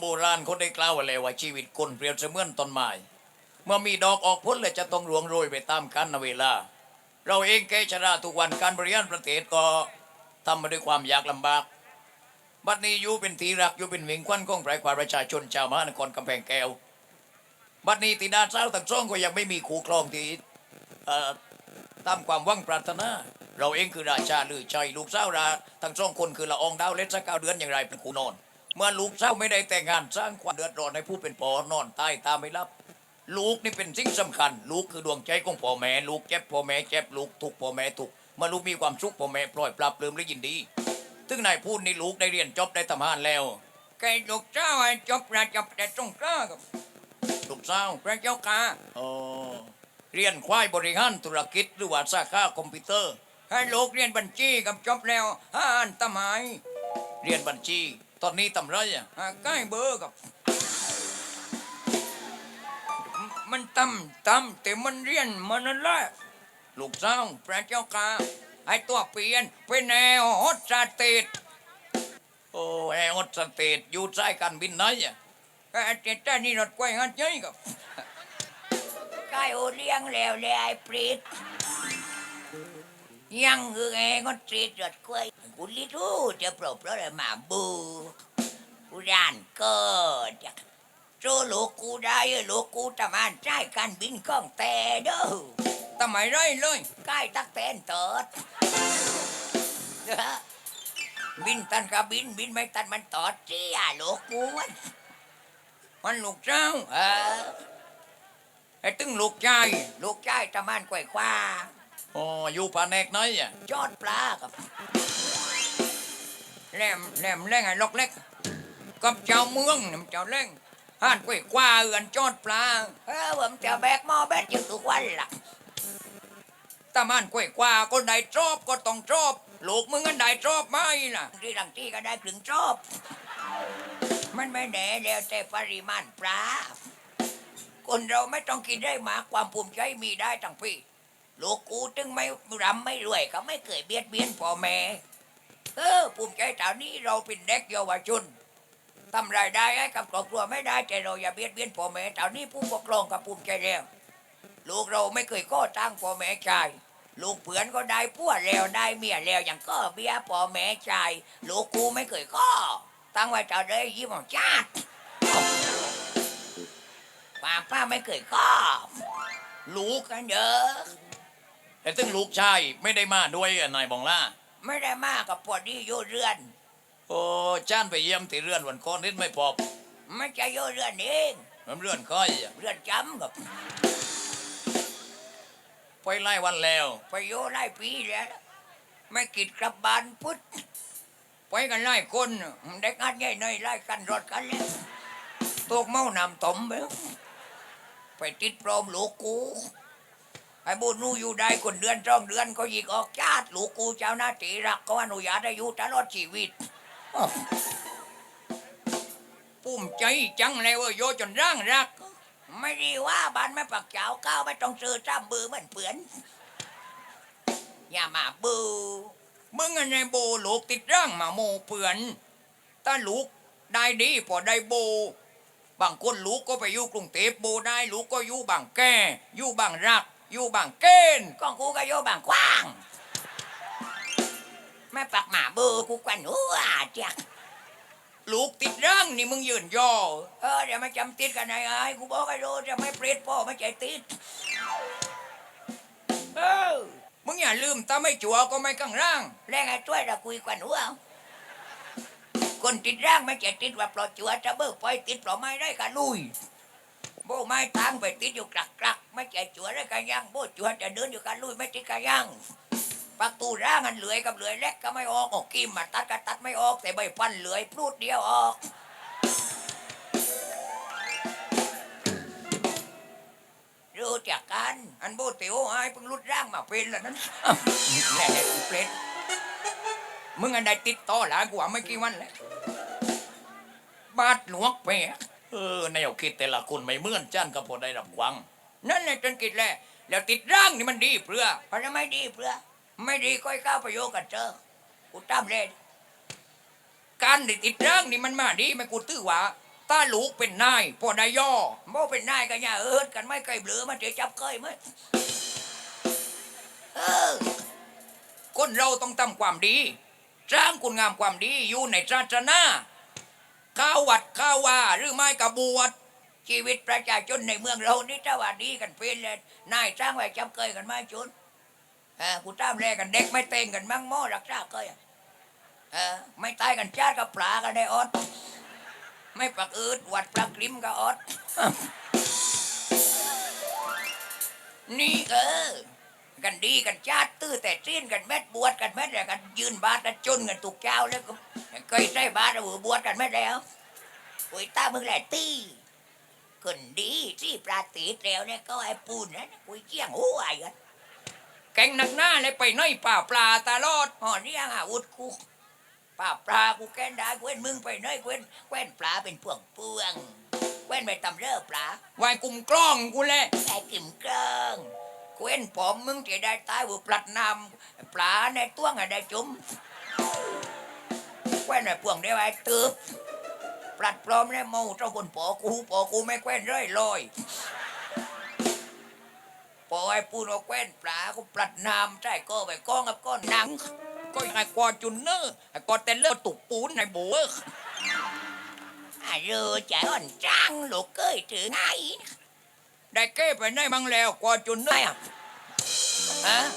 โบราณเขาได้กล่าวไว้แล้วว่าชีวิตคนเปรียบเสมือนต้นไม้เมื่อมีดอกออกผลและจะต้องรวงโรยไปตามกาลเวลา เราเองแก่ชราทุกวันการบริหารประเทศก็ทำมาด้วยความยากลำบาก บัดนี้อยู่เป็นทีรักอยู่เป็นหวิงควันของประประชาชนชาวมหานครกำแพงแก้วบัดนี้ตีดาเศร้าทั้งสองก็ยังไม่มีคู่ครองที่ตามความหวังปรารถนา เราเองคือราชาหรือชัยลูกสาราทั้งสองคนคือละอองดาวเล็ดสักเก้าเดือนอย่างไรเป็นคู่นอน เมื่อลูกสาวไม่ได้แต่งงานสร้างความเดือดร้อนให้ผู้เป็นพ่อนอนตายตามไม่รับ ลูกนี่เป็นสิ่งสำคัญ ลูกคือดวงใจของพ่อแม่ลูกเจ็บพ่อแม่เจ็บลูกทุกข์พ่อแม่ทุกข์เมื่อลูกมีความสุขพ่อแม่ปล่อยปรับเลืมและยินดีถึงนายพูดนี่ลูกได้เรียนจบได้ทำงานแล้วแกลูกเจ้าไอ้จบราจบแต่ตรงกล้ากับลูกสาวพระเจ้ากาอ๋อเรียนควายบริหารธุรกิจหรือว่าสาขาคอมพิวเตอร์ ให้ลูกเรียนบัญชีกับจบแล้วห้าอันตำไมเรียนบัญชี ตอนนี้ทำไรอะอ่าใกล้เบอร์กับ มันต่ำต่ำแต่มันเรียนมันนั่นแหละลูกสาวพระเจ้ากาไอ้ตัวเปลี่ยนเป็นแนวฮอตสเตทโอ้แอร์ฮอตสเตทอยู่ใต้การบินไหนอะไอ้เจ้านี่รถไฟหัดใหญ่กับใกล้โอเลี้ยงแล้วเลยไอ้ปรีดยังคือไงก็ตรีดรถกวย ลิทูจะปรบเพราะอะไรมาบูกูด่านเกิดโจลูกกูได้ลูกกูตะมันใจการบินก้องแต่เด้อทำไมไรเลยใกล้ตักแตนเติดบินตันกับบินบินไม่ตันมันตอดเจียลูกกูมันมันลูกเจ้าเออไอ้ตึงลูกชายลูกชายตะมันกล้วยคว้าอ๋ออยู่ผาแนกไหนอะจอดปลากับ แหลมแหลมแรงไอ้ล็อกเล็กกับเจ้าเมืองนี่มันเจ้าแรงห่านกล้วยกว่าเอือนจอดปลาเออผมจะแบกหม้อเบ็ดอยู่ทุกวันล่ะตามันกล้วยกว่าก็ได้ชอบก็ต้องชอบลูกมึงก็ได้ชอบไหมล่ะที่หลังที่ก็ได้ถึงชอบ มันไม่แน่แล้วแต่ปริมาณปลาคนเราไม่ต้องกินได้มากความภูมิใจมีได้ทั้งพี่ลูกกูถึงไม่รำไม่รวยก็ไม่เคยเบียดเบียนพ่อแม่ เออภูมิใจตอนนี้เราเป็นเด็กเยาวชนทำรายได้ให้กับครอบครัวไม่ได้แต่เราอย่าเบียดเบียนพ่อแม่ตอนนี้ผู้ปกครองกับภูมิใจแล้วลูกเราไม่เคยก้อตั้งพ่อแม่ชายลูกเผือนก็ได้พัวแล้วได้เมียแล้วอยังก็เบี้ยพ่อแม่ชายลูกกูไม่เคยก้อตั้งไว้เจ้าได้ยิ้มของชาติป้าป้าไม่เคยก้อลูกกันเด้อไอ้ตึงลูกชายไม่ได้มาด้วยอะนายบองล่า ไม่ได้มากับพอดีอยู่เรือน โอ้จ้านไปเยี่ยมที่เรือนวันก่อนนิดไม่พอไม่ใช่อยู่เรือนเองมันเรือนค่อยอะเรือนจำกับไปไล่วันแล้ว ไปอยู่หลายปีแล้ว ไม่กิดกลับบ้านพุทธไปกันไล่คนเด็กงานใหญ่หน่อยไล่กันรถกันแล้วตกเมานำตมไปไปติดปลอมลูกกู ไอ้บุญนูอยู่ได้คนเดือนสองเดือนก็ยิกออกชาติลูกกูเจ้าหน้าที่รักก็อนุญาตให้อยู่ตลอดชีวิตปุ้มใจจังเลยว่าโยจนร่างรัก ไม่ดีว่าบ้านไม่ปักเจ้าก้าวไม่ต้องซื้อจ้ำบือเหมือนเปือนอย่ามาบือมึงอันในโบลูกติดร่างมาโมเปือนถ้าลูกได้ดีพอได้โบบางคนลูกก็ไปอยู่กรุงเทพโบได้ลูกก็อยู่บางแก่อยู่บางรัก อยู่บางเกณฑ์ก้องกูก็โยบางกว้าง แม่ปักหมาบือกูกวนหัวจักลูกติดร่างนี่มึงยืนย่อเออเดี๋ยวมาจำติดกันไอ้ไอ้กูบอกให้รู้จะไม่เปรียดพ่อไม่ใจติดเออมึงอย่าลืมถ้าไม่จัวก็ไม่กังร่างแรงไอ้ช่วยเราคุยกวนหัวคนติดร่างไม่ใจติดว่าปลอดจัวจะเบิกปล่อยติดปลอไม่ได้กันลุย โบไม้ทางไปติดอยู่กลักกลักไม่ใจจัวได้กันยังโบจัวจะเดินอยู่กันลุยไม่ติดกันยังประตูร่างันเหลือยกับเหลือยเล็กก็ไม่ออกออกกิมมาตัดก็ตัดไม่ออกแต่ใบพันเหลือยพรูดเดียวออกรู้จักกันอันโบเตียวไอ้เพิ่งรุดร่างมาเป็นแล้วนั้นแน่ๆกูเป็นมึงอันใดติดต่อหลานกูว่าไม่กี่วันแล้วบาดหลวงเปะ เออแนวคิดแต่ละคนไม่เหมือนจ้านก็พอได้รับควัง นั่นแหละจนกิดแหละแล้วติดร่างนี่มันดีเพื่อเพราะไม่ดีเพื่อ ไม่ดีก็ให้ก้าวประโยชน์กันเจอกูตามเลยการติดร่างนี่มันมาดีไม่กูตื้อหว่าตาลูกเป็นนายพอได้ย่อโมเป็นนายกันย่าเอิดกันไม่เคยเบลือมาเดี๋ยวจับเคยไหมเออคนเราต้องทำความดีสร้างคุณงามความดีอยู่ในศาสนา ข้าววัดข้าวว่าหรือไม่กระบวชชีวิตประชาชนในเมืองเรานี่ถ้าว่าดีกันเป็นเลยนายสร้างไว้จับเคยกันไหมจุนเออกูตามแลกันเด็กไม่เต้งกันมั่งหม้อรักษาเคยอะเออไม่ตายกันชาติกับปลากันได้ออดไม่ปักอืดวัดปลากริมกับออดนี่เออ กันดีกันชาติตื้อแต่สิ้นกันแม่บวชกันแม่ดอะไรกันยืนบาทกันจนกันตุกเจ้าแล้วก็ เคยใช้บาทเอาบวชกันแม่ดแล้วอุ้ยตามึงแหละตีคนดีที่ปราตีแล้วเนี่ยก็ไอ้ปูนนะกุยเกี้ยงหัวไอ้กันแกงหนักหน้าเลยไปน้อยป่าปลาตลอดอ๋อนี่ยังอาวุธกูป้าปลากูแกนได้เว้นมึงไปน้อยเว้นเว้นปลาเป็นพวงพวงเว้นไปตำเลิปลาวายกลุ่มกล้องกูแหละไอ้กิ่มเกิงเว้นผมมึงจะได้ตายว่าปลัดนำปลาในตัวงอะได้จุ่ม ว้นไอ้พวงได้ไว้ตืบปลัดปลอมในเมาเจ้าคนปอกูปอกูไม่แคว้นเรื่อยลอยปอไอ้ปูนเอาแคว้นปลากูปลัดนำใช่ก็ไปก้องกับก้อนหนัง ก็ไอ้กอจุนเนอร์ไอ้กอเตนเลอร์ตุกปูนในโบก à rưa chả hoành trăng lục cười trừ ngay ได้แก้ไปได้มั้งแล้วกอจุนเนอร์ à hả